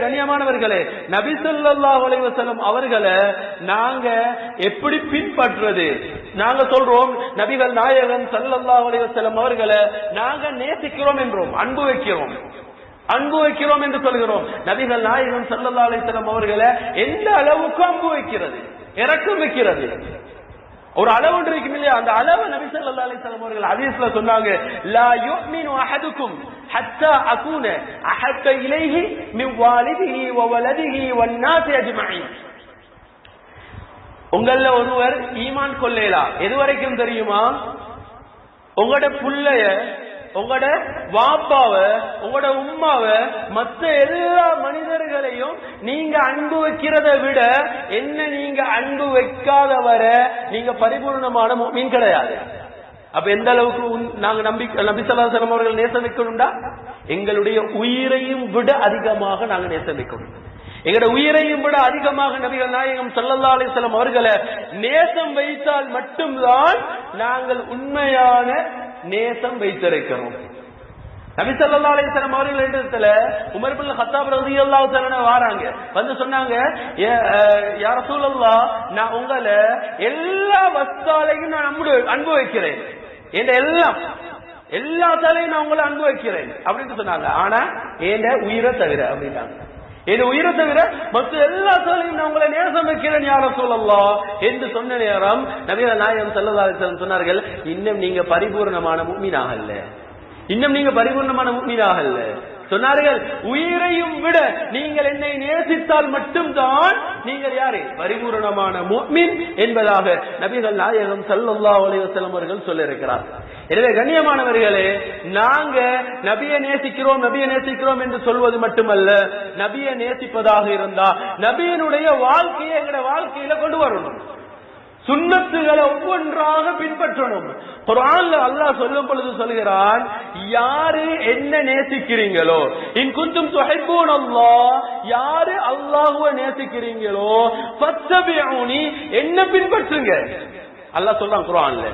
கண்ணியமானவர்களே நபி ஸல்லல்லாஹு அலைஹி அவர்களை நாங்க எப்படி பின்பற்றுறது? நாங்க சொல்றோம் நபிகள் நாயகன் சல்லல்லா அலைஹி அவர்களை நாங்க நேசிக்கிறோம் என்றோம் அன்பு வைக்கிறோம். அன்பு வைக்கிறோம் என்று சொல்கிறோம். நபிகள் நாயகன் சல்லல்லா அலைஹி அவர்களை எந்த அளவுக்கு அன்பு வைக்கிறது? இறக்கம் வைக்கிறது. ஒரு அளவு ஒன்று இருக்கும் இல்லையா? அந்த அளவு நபி ஸல்லல்லாஹு அலைஹி வஸல்லம் அவர்கள் ஹதீஸ்ல சொன்னாங்க லா யுமினு அஹதுக்கும் ஹத்தா அகூன அஹத்த இலைஹி மின் வாலிதிஹி வ வலதிஹி வன் நாஸி அஜ்மஈன் உங்கள ஒருவர் ஈமான் கொள்ளேலா எது வரைக்கும் தெரியுமா? உங்களோட புள்ளைய உங்களோட வாப்பாவ உங்களோட உம்மாவ மற்ற எல்லா மனிதர்களையும் நீங்க அன்பு வைக்கிறத விட என்ன நீங்க அன்பு வைக்காத வர நீங்க பரிபூர்ணமான மீன் கிடையாது. அப்ப எந்த அளவுக்கு நாங்க நம்பி நபிசல்லாசலம் அவர்கள் நேசம் வைக்கணும்டா? எங்களுடைய உயிரையும் விட அதிகமாக நாங்க நேசம் வைக்கணும். எங்களோட உயிரையும் விட அதிகமாக நபிகள் நாயகம் சல்லல்லா அலைஹி அவர்களை நேசம் வைத்தால் மட்டும்தான் நாங்கள் உண்மையான நேசம் வைத்திருக்கிறோம் நபி ஸல்லல்லாஹு அலைஹி வஸல்லம் அவர்கள் இடத்துல உமர் பின் கத்தாப் ரலியல்லாஹு தஆலா வராங்க. வந்து சொன்னாங்க "ஏ- அஹ், யா நான் உங்களை எல்லா வஸ்தாலையும் நான் அன்பு அன்பு வைக்கிறேன். என் எல்லாம் எல்லா தாலையும் நான் உங்களை அன்பு வைக்கிறேன். அப்படின்னு சொன்னாங்க. ஆனா என் உயிரை தவிர அப்படின்னாங்க. என் உயிரை தவிர மற்ற எல்லா சோழையும் நான் உங்களை நேசம் வைக்கிறேன் யார சொல்லலாம் என்று சொன்ன நேரம் நவீன நாயகம் செல்லதாசன் சொன்னார்கள் இன்னும் நீங்க பரிபூர்ணமான முக்மீனாக அல்ல. இன்னும் நீங்க பரிபூர்ணமான முக்மீனாக அல்ல. சொன்னார்கள் உயிரை விட நீங்கள் என்னை நேசித்தால் மட்டும்தான் நீங்கள் யாரு? பரிபூரணமான என்பதாக நபிகள் நாயகம் ஸல்லல்லாஹு அலைஹி அவர்கள் சொல்லியிருக்கிறார். எனவே கண்ணியமானவர்களே நாங்க நபியை நேசிக்கிறோம் நபியை நேசிக்கிறோம் என்று சொல்வது மட்டுமல்ல நபியை நேசிப்பதாக இருந்தா நபியினுடைய வாழ்க்கையை எங்களுடைய வாழ்க்கையில கொண்டு வரணும். சுண்ணத்துகளை ஒவ்வொன்றாக பின்பற்றணும். குரான்ல அல்லாஹ் சொல்லும் பொழுது சொல்கிறான் யாரு என்ன நேசிக்கிறீங்களோ? இன் குந்தும் துஹிப்பூன் அல்லாஹ். யாரு அல்லாஹுவ நேசிக்கிறீங்களோ? ஃபத்தபிஊனி என்ன பின்பற்றுங்க. அல்லாஹ் சொல்றான் குரான்ல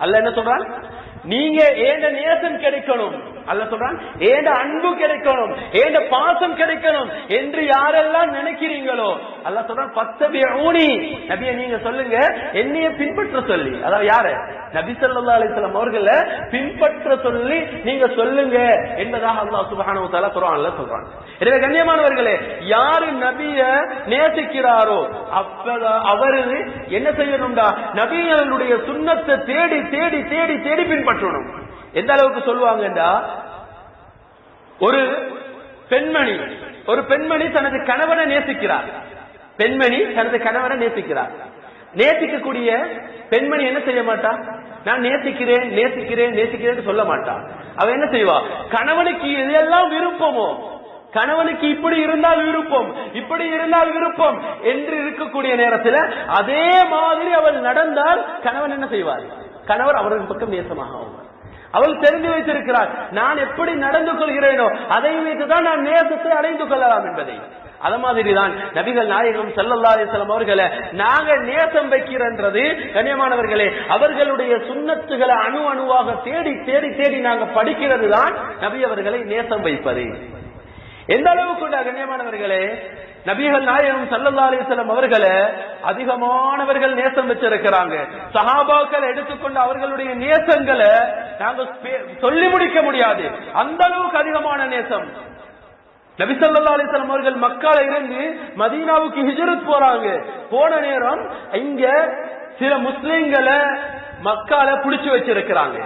அல்லாஹ் என்ன சொல்றான்? நீங்க ஏன நேசம் கிடைக்கணும்? அல்ல சொல்றான் ஏண்ட அன்பு கிடைக்கணும்? ஏண்ட பாசம் கிடைக்கணும்? என்று யாரெல்லாம் நினைக்கிறீங்களோ? அல்ல சொல்றான் பத்தபி ஊனி நபிய நீங்க சொல்லுங்க என்னைய பின்பற்ற சொல்லி. அதாவது யாரு? நபி ஸல்லல்லாஹு அலைஹி வஸல்லம் அவர்களை பின்பற்ற சொல்லி நீங்க சொல்லுங்க என்பதாக அல்லாஹ் சுப்ஹானஹு வ தஆலா குர்ஆன்ல சொல்றான் எனவே கண்ணியமானவர்களே யாரு நபிய நேசிக்கிறாரோ அப்பதான் அவரு என்ன செய்யணும்டா? நபிகளுடைய சுண்ணத்தை தேடி தேடி தேடி தேடி பின்பற்றணும். எந்த அளவுக்கு சொல்லுவாங்கடா ஒரு பெண்மணி ஒரு பெண்மணி தனது கணவனை நேசிக்கிறார். பெண்மணி தனது கணவனை நேசிக்கிறார். நேசிக்கக்கூடிய பெண்மணி என்ன செய்ய மாட்டா? நான் நேசிக்கிறேன் நேசிக்கிறேன் நேசிக்கிறேன் சொல்ல மாட்டா. அவ என்ன செய்வா? கணவனுக்கு எதெல்லாம் விருப்பமோ? கணவனுக்கு இப்படி இருந்தால் விருப்பம் இப்படி இருந்தால் விருப்பம் என்று இருக்கக்கூடிய நேரத்தில் அதே மாதிரி அவள் நடந்தால் கணவன் என்ன செய்வார்? கணவர் அவரது பக்கம் நேசமாக ஆவார் அவள் தெரிந்து வைத்திருக்கிறார் நான் எப்படி நடந்து கொள்கிறேனோ அதை வைத்துதான் நான் நேசத்தை அடைந்து கொள்ளலாம் என்பதை. அத மாதிரிதான் நபிகள் நாயகம் ஸல்லல்லாஹு அலைஹி அவர்களை நாங்க நேசம் வைக்கிறன்றது. கண்ணியமானவர்களே அவர்களுடைய சுண்ணத்துகளை அணு அணுவாக தேடி தேடி தேடி நாங்க படிக்கிறது தான் நபி அவர்களை நேசம் வைப்பது. எந்த அளவுக்கு கண்ணியமானவர்களே நபிகள் நாயகம் ஸல்லல்லாஹு அலைஹி அவர்களை அதிகமானவர்கள் நேசம் வச்சிருக்கிறாங்க. சஹாபாக்கள் எடுத்துக்கொண்ட அவர்களுடைய நேசங்களை நாங்க சொல்லி முடிக்க முடியாது. அந்த அளவுக்கு அதிகமான நேசம். நபி ஸல்லல்லாஹு அவர்கள் மக்களை இருந்து மதீனாவுக்கு ஹிஜரத் போறாங்க. போன நேரம் இங்க சில முஸ்லிம்களை மக்களை புடிச்சு வச்சிருக்கிறாங்க.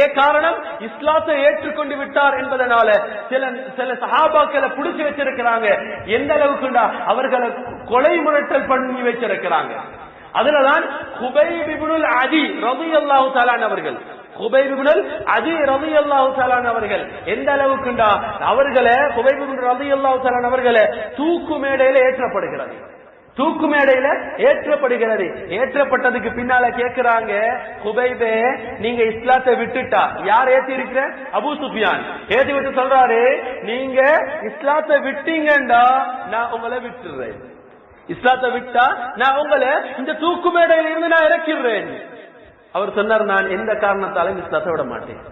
ஏ காரணம்? இஸ்லாத்தை ஏற்றுக்கொண்டு விட்டார் என்பதனால சில சில சஹாபாக்களை புடிச்சு வச்சிருக்கிறாங்க. எந்த அளவுக்குண்டா? அவர்களை கொலை முரட்டல் பண்ணி வச்சிருக்கிறாங்க. அதுலதான் குபைப் இப்னுல் அதி ரலியல்லாஹு தஆலா அவர்கள். குபைப் இப்னுல் அதி ரலியல்லாஹு தஆலா அவர்கள். எந்த அளவுக்குண்டா? அவர்களை குபைப் இப்னு ரலியல்லாஹு தஆலா அவர்களை தூக்கு மேடையில ஏற்றப்படுகிறது. தூக்கு மேடையில ஏற்றப்படுகிறது. ஏற்றப்பட்டதுக்கு பின்னால கேக்குறாங்க குபைபே நீங்க இஸ்லாத்தை விட்டுட்டா. யார் ஏத்தி இருக்கிற அபு சுபியான் ஏத்தி விட்டு சொல்றாரு நீங்க இஸ்லாத்தை விட்டீங்கண்டா நான் உங்களை விட்டுறேன். இஸ்லாத்தை விட்டா நான் உங்களை இந்த தூக்கு மேடையில இருந்து நான் இறக்கிடுறேன். அவர் சொன்னார் நான் எந்த காரணத்தாலும் இஸ்லாத்தை விட மாட்டேன்.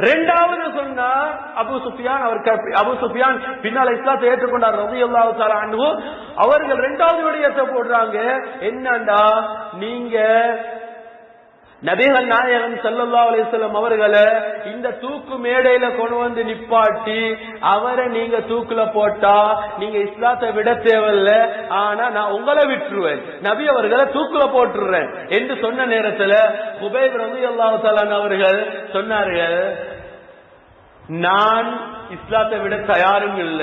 ரெண்டாவது சொன்னா அபு சுஃபியான் அவர் கற்பி- அபு சுஃபியான் பின்னால் இஸ்லாத்தை ஏற்றுக்கொண்டார் ரலியல்லாஹு தஆலா அன்ஹு. அவர்கள் ரெண்டாவது விடயத்தை போடுறாங்க. என்னண்டா? நீங்க நபிகள் நாயகம் ஸல்லல்லாஹு அலைஹி அவர்களை இந்த தூக்கு மேடையில கொண்டு வந்து நிப்பாட்டி அவரை நீங்க தூக்குல போட்டா நீங்க இஸ்லாத்தை விட தேவையில்ல. ஆனா நான் உங்களை விட்டுருவேன். நபி அவர்களை தூக்குல போட்டுறேன் என்று சொன்ன நேரத்துல குபைப் ரலியல்லாஹு தஆலா அவர்கள் சொன்னார்கள் நான் இஸ்லாத்தை விட தயாரும் இல்ல.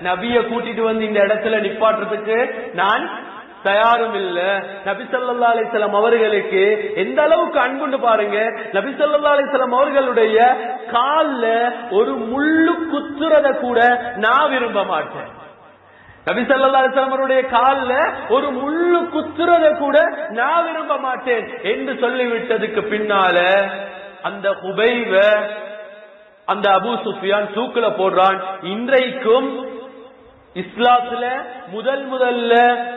நபிய கூட்டிட்டு வந்து இந்த இடத்துல நிப்பாட்டுறதுக்கு நான் தயாரும் இல்ல. நபிசல்லா ஸல்லல்லாஹு அவர்களுக்கு எந்த அளவுக்கு அன்புண்டு பாருங்க. நபிசல்லா அலிசலம் அவர்களுடைய கால்ல ஒரு முள்ளு குத்துறத கூட நான் விரும்ப மாட்டேன். நபி ஸல்லல்லாஹு அலைஹி கால்ல ஒரு முள்ளு குத்துறத கூட நான் விரும்ப மாட்டேன் என்று சொல்லிவிட்டதுக்கு பின்னால அந்த குபைவ அந்த அபு சுஃபியான் தூக்குல போடுறான். இன்றைக்கும் இஸ்லாத்துல முதல் முதல்ல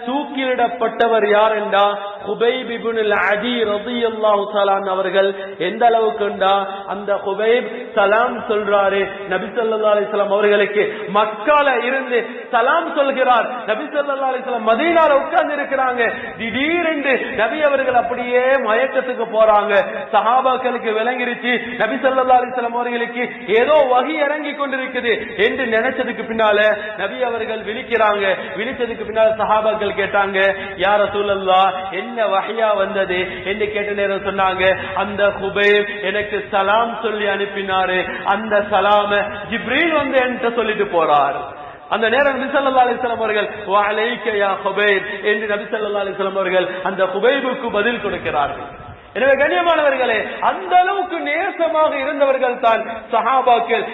தூக்கிலிடப்பட்டவர் யார் என்றா ஹுபைப் இபுனில் அதி ரலியல்லாஹு தஆலா அவர்கள் எந்த அளவுக்குண்டா அந்த ஹுபைப் சலாம் சொல்றாரு. நபி ஸல்லல்லாஹு அவர்களுக்கு மக்கால இருந்து சலாம் சொல்கிறார். நபி ஸல்லல்லாஹு அலைஹி மதீனால உட்கார்ந்து இருக்கிறாங்க. திடீரென்று நபி அவர்கள் அப்படியே மயக்கத்துக்கு போறாங்க. சஹாபாக்களுக்கு விளங்கிருச்சு. நபி ஸல்லல்லாஹு அலிஸ்லாம் அவர்களுக்கு ஏதோ வகி இறங்கி கொண்டிருக்குது என்று நினைச்சதுக்கு பின்னால நபி அவர்கள் விழிக்கிறாங்க. விழிச்சதுக்கு பின்னால சஹாபாக்கள் கேட்டாங்க யார சூழல்லா என்ன என்ன வகையா வந்தது என்று கேட்ட நேரம் சொன்னாங்க. அந்த குபேர் எனக்கு சலாம் சொல்லி அனுப்பினாரு. அந்த சலாம ஜிப்ரீல் வந்து என்கிட்ட சொல்லிட்டு போறார். அந்த நேரம் நபிசல்லா அலிஸ்லாம் அவர்கள் வஅலைக ஹுபைப் என்று நபிசல்லா அலிஸ்லாம் அவர்கள் அந்த ஹுபைபுக்கு பதில் கொடுக்கிறார்கள். எனவே கண்ணியமானவர்களே அந்த அளவுக்கு நேசமாக இருந்தவர்கள் தான் சஹாபாக்கள்.